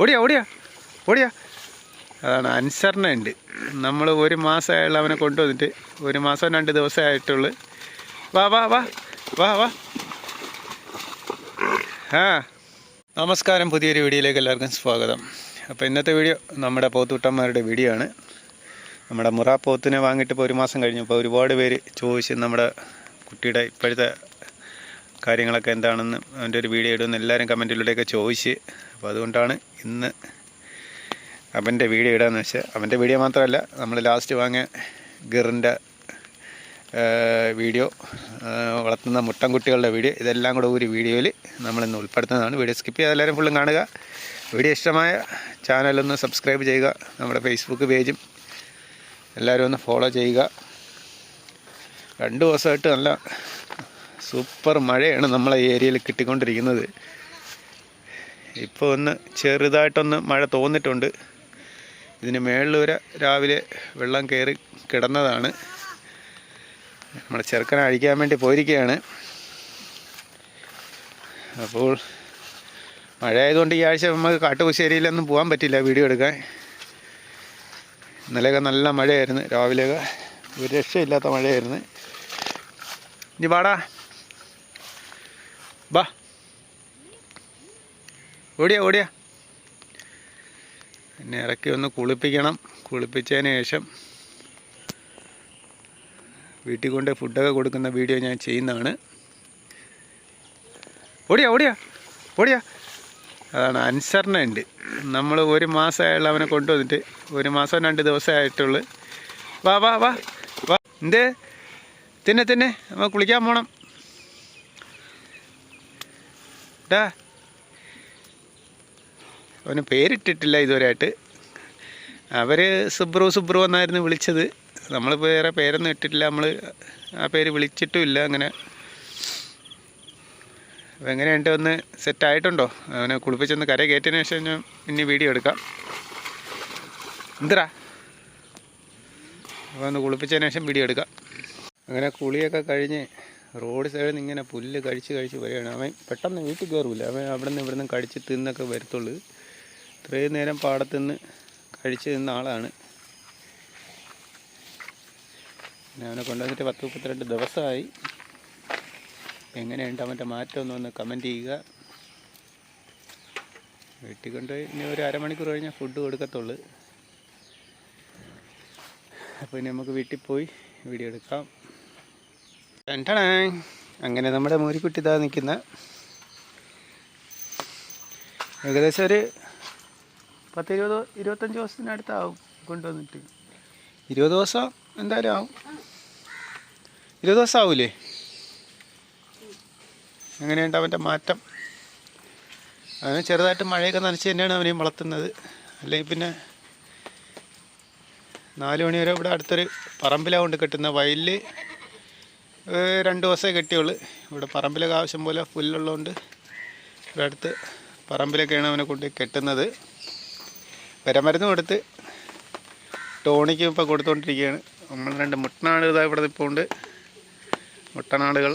ഓടിയാ ഓടിയാ ഓടിയാ. അതാണ് അനുസരണ ഉണ്ട്. നമ്മൾ ഒരു മാസമായുള്ള അവനെ കൊണ്ടുവന്നിട്ട് ഒരു മാസം രണ്ട് ദിവസമേ ആയിട്ടുള്ളൂ. വാ വാ വാ വാ വാ. ആ. നമസ്കാരം പുതിയൊരു വീഡിയോയിലേക്ക് എല്ലാവർക്കും സ്വാഗതം. അപ്പോൾ ഇന്നത്തെ വീഡിയോ നമ്മുടെ പോത്തുട്ടന്മാരുടെ വീഡിയോ ആണ്. നമ്മുടെ മുറ പോത്തിനെ വാങ്ങിയിട്ട് ഇപ്പോൾ ഒരു മാസം കഴിഞ്ഞപ്പോൾ ഒരുപാട് പേര് ചോദിച്ച് നമ്മുടെ കുട്ടിയുടെ ഇപ്പോഴത്തെ കാര്യങ്ങളൊക്കെ എന്താണെന്ന് അവന്റെ ഒരു വീഡിയോ ഇടുമെന്ന് എല്ലാവരും കമന്റിലൂടെയൊക്കെ ചോദിച്ച് അപ്പോൾ അതുകൊണ്ടാണ് ഇന്ന് അവന്റെ വീഡിയോ ഇടാന്ന് വെച്ചാൽ അവന്റെ വീഡിയോ മാത്രമല്ല നമ്മൾ ലാസ്റ്റ് വാങ്ങിയ ഗിറിന്റെ വീഡിയോ വളർത്തുന്ന മുട്ടൻകുട്ടികളുടെ വീഡിയോ ഇതെല്ലാം കൂടെ ഒരു വീഡിയോയിൽ നമ്മളിന്ന് ഉൾപ്പെടുത്തുന്നതാണ്. വീഡിയോ സ്കിപ്പ് ചെയ്ത് എല്ലാവരും ഫുള്ളും കാണുക. വീഡിയോ ഇഷ്ടമായ ചാനലൊന്ന് സബ്സ്ക്രൈബ് ചെയ്യുക. നമ്മുടെ ഫേസ്ബുക്ക് പേജും എല്ലാവരും ഒന്ന് ഫോളോ ചെയ്യുക. രണ്ട് ദിവസമായിട്ട് നല്ല സൂപ്പർ മഴയാണ് നമ്മളെ ഏരിയയിൽ കിട്ടിക്കൊണ്ടിരിക്കുന്നത്. ഇപ്പോൾ ഒന്ന് ചെറുതായിട്ടൊന്ന് മഴ തോന്നിട്ടുണ്ട്. ഇതിന് മേളിൽ വരെ രാവിലെ വെള്ളം കയറി കിടന്നതാണ്. നമ്മൾ ചെറുക്കനെ അഴിക്കാൻ വേണ്ടി പോയിരിക്കുകയാണ്. അപ്പോൾ മഴ ആയതുകൊണ്ട് ഈ ആഴ്ച നമുക്ക് കാട്ടുപുശ്ശേരിയിലൊന്നും പോകാൻ പറ്റില്ല വീഡിയോ എടുക്കാൻ. ഇന്നലെയൊക്കെ നല്ല മഴയായിരുന്നു. രാവിലെയൊക്കെ ഒരു രക്ഷയില്ലാത്ത മഴയായിരുന്നു. ഇനി വാടാ. ബാ ഓടിയാ ഓടിയാ. എന്നെ ഇറക്കി ഒന്ന് കുളിപ്പിക്കണം. കുളിപ്പിച്ചതിന് ശേഷം വീട്ടിൽ കൊണ്ട് ഫുഡൊക്കെ കൊടുക്കുന്ന വീഡിയോ ഞാൻ ചെയ്യുന്നതാണ്. ഓടിയാ ഓടിയാ ഓടിയാ. അതാണ് അനുസരണ ഉണ്ട്. നമ്മൾ ഒരു മാസമായുള്ള അവനെ കൊണ്ടുവന്നിട്ട് ഒരു മാസം രണ്ട് ദിവസമേ ആയിട്ടുള്ളൂ. വാ വാ വാ വാ. എന്തേ? തിന്നെ തിന്നെ. നമ്മൾ കുളിക്കാൻ പോണം. ഡാ. അവന് പേരിട്ടിട്ടില്ല ഇതുവരെയായിട്ട്. അവർ സുബ്രു സുബ്രു എന്നായിരുന്നു വിളിച്ചത്. നമ്മൾ വേറെ പേരൊന്നും ഇട്ടിട്ടില്ല. നമ്മൾ ആ പേര് വിളിച്ചിട്ടുമില്ല അങ്ങനെ. അപ്പോൾ എങ്ങനെയുണ്ട്? ഒന്ന് സെറ്റായിട്ടുണ്ടോ അവനെ കുളിപ്പിച്ചൊന്ന് കര കയറ്റിയതിന് ശേഷം ഞാൻ ഇനി വീഡിയോ എടുക്കാം. എന്തിരാ അപ്പോൾ ഒന്ന് കുളിപ്പിച്ചതിന് ശേഷം വീഡിയോ എടുക്കാം. അങ്ങനെ കുളിയൊക്കെ കഴിഞ്ഞ് റോഡ് സൈഡിൽ നിന്ന് ഇങ്ങനെ പുല്ല് കഴിച്ച് കഴിച്ച് വരികയാണ്. അവൻ പെട്ടെന്ന് വീട്ടിൽ കയറില്ല അവൻ അവിടെ നിന്ന് ഇവിടെ നിന്ന് കടിച്ച് തിന്നൊക്കെ വരത്തുള്ളൂ. ഇത്രയും നേരം പാടത്തുനിന്ന് നിന്ന് കഴിച്ച് നിന്ന ആളാണ്. അവനെ കൊണ്ടുവന്നിട്ട് പത്ത് മുപ്പത്തിരണ്ട് ദിവസമായി. എങ്ങനെയുണ്ട് അവന്റെ മാറ്റം ഒന്ന് ഒന്ന് കമന്റ് ചെയ്യുക. വീട്ടിൽ കൊണ്ടുപോയി ഇനി ഒരു അരമണിക്കൂർ കഴിഞ്ഞാൽ ഫുഡ് കൊടുക്കത്തുള്ളൂ. അപ്പോൾ ഇനി നമുക്ക് വീട്ടിൽ പോയി വീഡിയോ എടുക്കാം. രണ്ടണേ അങ്ങനെ നമ്മുടെ മൂരിക്കുട്ടി ഇതാ നിൽക്കുന്ന. ഏകദേശം ഒരു പത്ത് ഇരുപത് ഇരുപത്തഞ്ച് ദിവസത്തിനടുത്താവും കൊണ്ടുവന്നിട്ട്. ഇരുപത് ദിവസം എന്തായാലും ആവും. ഇരുപത് ദിവസം ആവൂലേ? എങ്ങനെയുണ്ട് അവന്റെ മാറ്റം? അവന് ചെറുതായിട്ട് മഴയൊക്കെ നനച്ച് തന്നെയാണ് അവനെയും വളർത്തുന്നത്. അല്ലെങ്കിൽ പിന്നെ നാല് മണി വരെ ഇവിടെ അടുത്തൊരു പറമ്പിലാണ് കൊണ്ട് കെട്ടുന്ന വയലിൽ രണ്ട് ദിവസമേ കെട്ടിയുള്ളൂ. ഇവിടെ പറമ്പിലൊക്കെ ആവശ്യം പോലെ പുല്ലുള്ളതുകൊണ്ട് ഇവിടെ അടുത്ത് പറമ്പിലൊക്കെയാണ് അവനെ കൊണ്ട് കെട്ടുന്നത്. വിരമരുന്ന് കൊടുത്ത് ടോണിക്കും ഇപ്പോൾ കൊടുത്തുകൊണ്ടിരിക്കുകയാണ് നമ്മൾ രണ്ട് മുട്ടനാട് ഇതാ ഇവിടെ ഉണ്ട്. മുട്ടനാടുകൾ.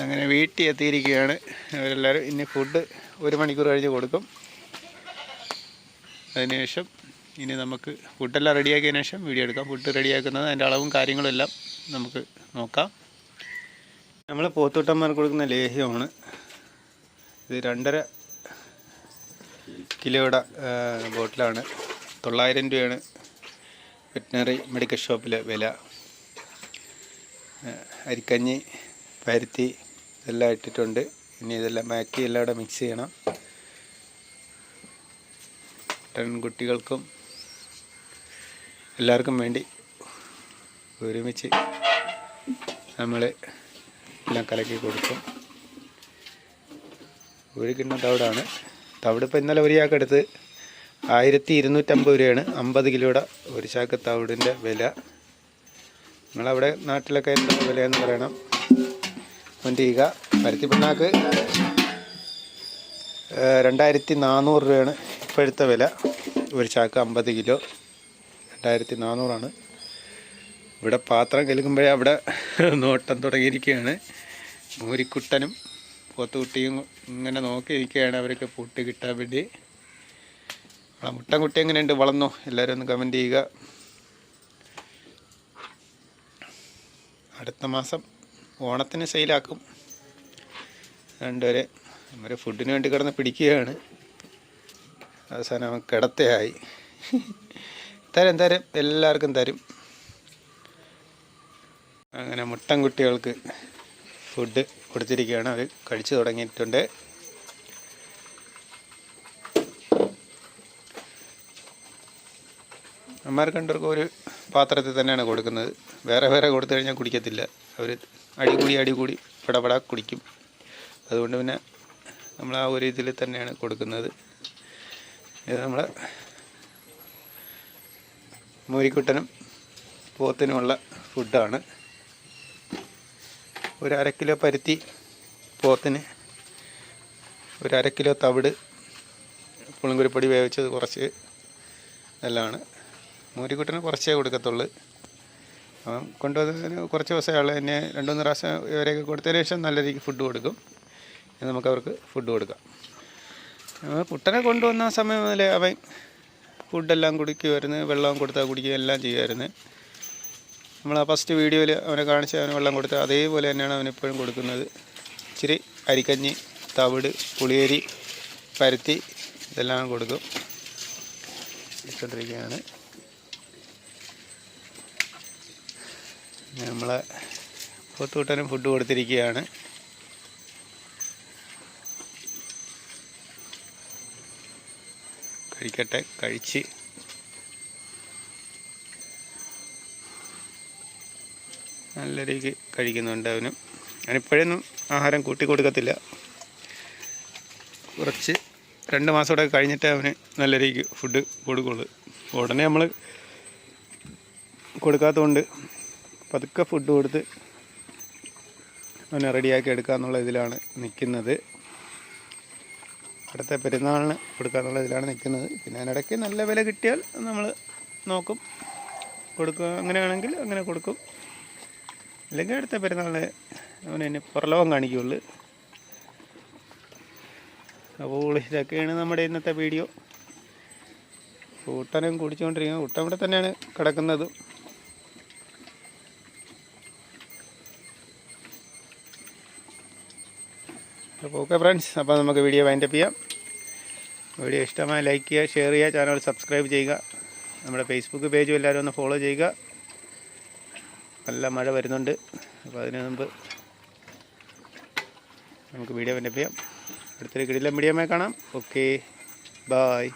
അങ്ങനെ വീട്ടിൽ എത്തിയിരിക്കുകയാണ്. അവരെല്ലാവരും ഇനി ഫുഡ് ഒരു മണിക്കൂർ കഴിഞ്ഞ് കൊടുക്കും. അതിനുശേഷം ഇനി നമുക്ക് ഫുഡെല്ലാം റെഡിയാക്കിയതിന് ശേഷം വീഡിയോ എടുക്കാം. ഫുഡ് റെഡിയാക്കുന്നത് അതിന്റെ അളവും കാര്യങ്ങളും എല്ലാം നമുക്ക് നോക്കാം. നമ്മൾ പോത്തൂട്ടന്മാർക്ക് കൊടുക്കുന്ന ലേഹ്യമാണ്. ഇത് രണ്ടര കിലോയുടെ ബോട്ടിലാണ്. തൊള്ളായിരം രൂപയാണ് വെറ്റിനറി മെഡിക്കൽ ഷോപ്പിലെ വില. അരിക്കഞ്ഞി പരുത്തി ഇതെല്ലാം ഇട്ടിട്ടുണ്ട്. ഇനി ഇതെല്ലാം മാക്കി എല്ലാം കൂടെ മിക്സ് ചെയ്യണം. പെൺകുട്ടികൾക്കും എല്ലാവർക്കും വേണ്ടി ഒരുമിച്ച് നമ്മൾ എല്ലാം കലക്കി കൊടുക്കും. ഒരു കിണ്ണം തവിടാണ്. തവിട് ഇപ്പോൾ ഇന്നലെ ഒരു ചാക്ക് എടുത്ത് ആയിരത്തി ഇരുന്നൂറ്റമ്പത് രൂപയാണ് അമ്പത് കിലോയുടെ ഒരു ചാക്ക് തവിടിന്റെ വില. നിങ്ങളവിടെ നാട്ടിലൊക്കെ എന്താ വിലയെന്ന് പറയണം? ചെയ്യുക പരുത്തി പിണ്ണാക്ക് രണ്ടായിരത്തി നാനൂറ് രൂപയാണ് ഇപ്പോഴത്തെ വില. ഒരു ചാക്ക് അമ്പത് കിലോ രണ്ടായിരത്തി നാനൂറാണ് ഇവിടെ പാത്രം കേൾക്കുമ്പോഴേ അവിടെ നോട്ടം തുടങ്ങിയിരിക്കുകയാണ്. മൂരിക്കുട്ടനും പോത്തുകുട്ടിയും ഇങ്ങനെ നോക്കി ഇരിക്കുകയാണ്. പൂട്ട് കിട്ടാൻ വേണ്ടി. ആ മുട്ടൻകുട്ടി എങ്ങനെയുണ്ട്? വളർന്നു? എല്ലാവരും ഒന്ന് കമന്റ് ചെയ്യുക. അടുത്ത മാസം ഓണത്തിന് സെയിലാക്കും രണ്ടുപേരെ അവർ ഫുഡിന് വേണ്ടി കിടന്ന് പിടിക്കുകയാണ്. അവസാനം കിടത്തയായി. തരും തരും. എല്ലാവർക്കും തരും. അങ്ങനെ മുട്ടൻ കുട്ടികൾക്ക് ഫുഡ് കൊടുത്തിരിക്കുകയാണ്. അവർ കഴിച്ചു തുടങ്ങിയിട്ടുണ്ട്. അമ്മമാർക്ക് രണ്ടുപേർക്കും ഒരു പാത്രത്തിൽ തന്നെയാണ് കൊടുക്കുന്നത്. വേറെ വേറെ കൊടുത്തു കഴിഞ്ഞാൽ കുടിക്കത്തില്ല. അവർ അടികൂടി അടികൂടി പടപട കുടിക്കും. അതുകൊണ്ട് പിന്നെ നമ്മൾ ആ ഒരു ഇതിൽ തന്നെയാണ് കൊടുക്കുന്നത്. ഇത് നമ്മളെ മൂരിക്കുട്ടനും പോത്തിനുമുള്ള ഫുഡാണ് ഒരു അര കിലോ പരുത്തി പോത്തിന്. ഒരു അര കിലോ തവിട് പുളിങ്കുരുപ്പൊടി വേവിച്ചത് കുറച്ച് എല്ലാമാണ് മൂരിക്കുട്ടന് കുറച്ചേ കൊടുക്കത്തുള്ളൂ. അവൻ കൊണ്ടുവന്നതിന് കുറച്ച് ദിവസമേ എന്നെ രണ്ട് മൂന്ന് പ്രാവശ്യം ഇവരെയൊക്കെ കൊടുത്തതിന് ശേഷം നല്ല രീതിക്ക് ഫുഡ് കൊടുക്കും. നമുക്ക് അവർക്ക് ഫുഡ് കൊടുക്കാം. കുട്ടനെ കൊണ്ടുവന്ന സമയം മുതലേ അവൻ ഫുഡെല്ലാം കുടിക്കുമായിരുന്നു. വെള്ളം കൊടുത്താൽ കുടിക്കുക എല്ലാം ചെയ്യുമായിരുന്നു. നമ്മൾ ആ ഫസ്റ്റ് വീഡിയോയിൽ അവനെ കാണിച്ച് അവന് വെള്ളം കൊടുത്ത് അതേപോലെ തന്നെയാണ് അവനിപ്പോഴും കൊടുക്കുന്നത്. ഇച്ചിരി അരിക്കഞ്ഞി തവിട് പുളിയരി പരുത്തി ഇതെല്ലാം കൊടുക്കും. ഇട്ടുകൊണ്ടിരിക്കുകയാണ്. നമ്മളെ പോത്തുകൂട്ടനും ഫുഡ് കൊടുത്തിരിക്കുകയാണ്. കഴിക്കട്ടെ കഴിച്ച് നല്ല രീതിക്ക് കഴിക്കുന്നുണ്ട് അവനും. അവനിപ്പോഴൊന്നും ആഹാരം കൂട്ടി കൊടുക്കത്തില്ല. കുറച്ച് രണ്ട് മാസം കഴിഞ്ഞിട്ട് അവന് നല്ല രീതിക്ക് ഫുഡ് കൊടുക്കുള്ളൂ. ഉടനെ നമ്മൾ കൊടുക്കാത്തതുകൊണ്ട് പതുക്കെ ഫുഡ് കൊടുത്ത് അവനെ റെഡിയാക്കി എടുക്കാന്നുള്ള ഇതിലാണ് നിൽക്കുന്നത്. അടുത്ത പെരുന്നാളിന് കൊടുക്കാന്നുള്ള ഇതിലാണ് നിൽക്കുന്നത്. പിന്നെ അതിനിടയ്ക്ക് നല്ല വില കിട്ടിയാൽ നമ്മൾ നോക്കും. കൊടുക്കുക അങ്ങനെയാണെങ്കിൽ അങ്ങനെ കൊടുക്കും. അല്ലെങ്കിൽ അടുത്ത പെരുന്നാളിന് അവന് എന്നെ പുറലോകം കാണിക്കുള്ളൂ അപ്പോൾ ഇതൊക്കെയാണ് നമ്മുടെ ഇന്നത്തെ വീഡിയോ. കൂട്ടനും കുടിച്ചുകൊണ്ടിരിക്കുന്നത് കൂട്ടം ഇവിടെ തന്നെയാണ് കിടക്കുന്നത്. അപ്പോൾ ഓക്കെ ഫ്രണ്ട്സ് അപ്പോൾ നമുക്ക് വീഡിയോ വൈൻഡപ്പ് ചെയ്യാം. വീഡിയോ ഇഷ്ടമായ ലൈക്ക് ചെയ്യുക ഷെയർ ചെയ്യുക ചാനൽ സബ്സ്ക്രൈബ് ചെയ്യുക. നമ്മുടെ ഫേസ്ബുക്ക് പേജും എല്ലാവരും ഒന്ന് ഫോളോ ചെയ്യുക. നല്ല മഴ വരുന്നുണ്ട്. അപ്പോൾ അതിന് മുമ്പ് നമുക്ക് വീഡിയോ ചെയ്യാം. അടുത്തൊരു കിടിലം വീഡിയോമായി കാണാം. ഓക്കെ. ബായ്